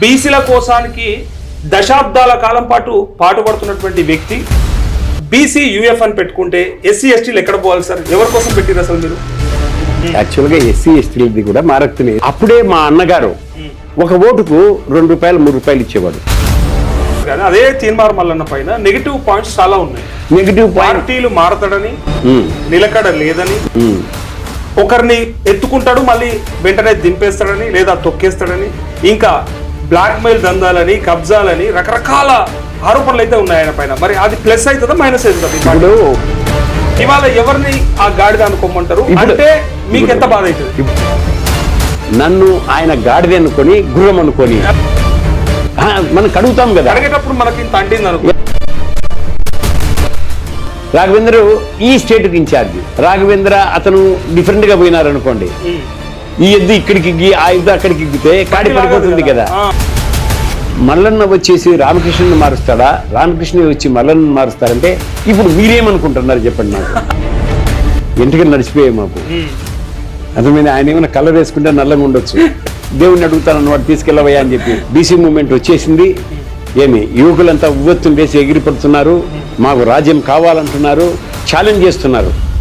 బీసీల కోసానికి దశాబ్దాల కాలం పాటు పాటుపడుతున్నటువంటి వ్యక్తి. బీసీ యూఎఫ్ అని పెట్టుకుంటే ఎస్సీ ఎస్టీలు ఎక్కడ పోవాలి సార్? ఎవరి కోసం పెట్టిరు అసలు మీరు? యాక్చువల్గా ఎస్సీ ఎస్టీలది కూడా మారక్తున్నాయి అప్పుడే మా అన్నగారు ఒక ఓటుకు రెండు రూపాయలు మూడు రూపాయలు ఇచ్చేవాడు. కానీ అదే తీన్మార్ మల్లన్న పైన నెగిటివ్ పాయింట్స్ చాలా ఉన్నాయి. నెగిటివ్ పార్టీలు మారతాడని నిలకడ లేదని ఒకరిని ఎత్తుకుంటాడు మళ్ళీ వెంటనే దింపేస్తాడని లేదా తొక్కేస్తాడని ఇంకా బ్లాక్ మెయిల్ దందాలని కబ్జాలని రకరకాల ఆరోపణలు అయితే ఉన్నాయి ఆయన పైన. మరి అది ప్లస్ అవుతుందా మైనస్ అవుతుందా? ఇప్పుడు ఇవాళ ఎవరిని ఆ గాడిద అనుకోమంటారు? అంటే మీకు ఎంత బాధ అవుతుంది? నన్ను ఆయన గాడిద అనుకొని గుర్రం అనుకొని మనం కడుగుతాం కదా. అడిగేటప్పుడు మనకి ఇంత అంటింది అనుకో. రాఘవేంద్ర ఈ స్టేట్కి ఇన్ఛార్జ్ రాఘవేంద్ర అతను డిఫరెంట్గా పోయినారు అనుకోండి ఈ ఎద్దు ఇక్కడికి ఆ ఎద్దు అక్కడికి ఎగ్గితే కాడి పడిపోతుంది కదా. మల్లన్న వచ్చేసి రామకృష్ణుని మారుస్తాడా? రామకృష్ణ వచ్చి మల్లన్న మారుస్తారంటే ఇప్పుడు మీరేమనుకుంటున్నారు చెప్పండి నాకు ఎంటికలు నడిచిపోయాయి మాకు. అర్థమైంది? ఆయన ఏమైనా కలర్ వేసుకుంటే నల్లగా ఉండొచ్చు. దేవుణ్ణి అడుగుతానన్న వాడు తీసుకెళ్ళవయ్యా అని చెప్పి బీసీ మూమెంట్ వచ్చేసింది. ఏమి? యువకులంతా ఉవ్వెత్తున వేసి ఎగిరిపడుతున్నారు. మాకు రాజ్యం కావాలంటున్నారు. ఛాలెంజ్ చేస్తున్నారు.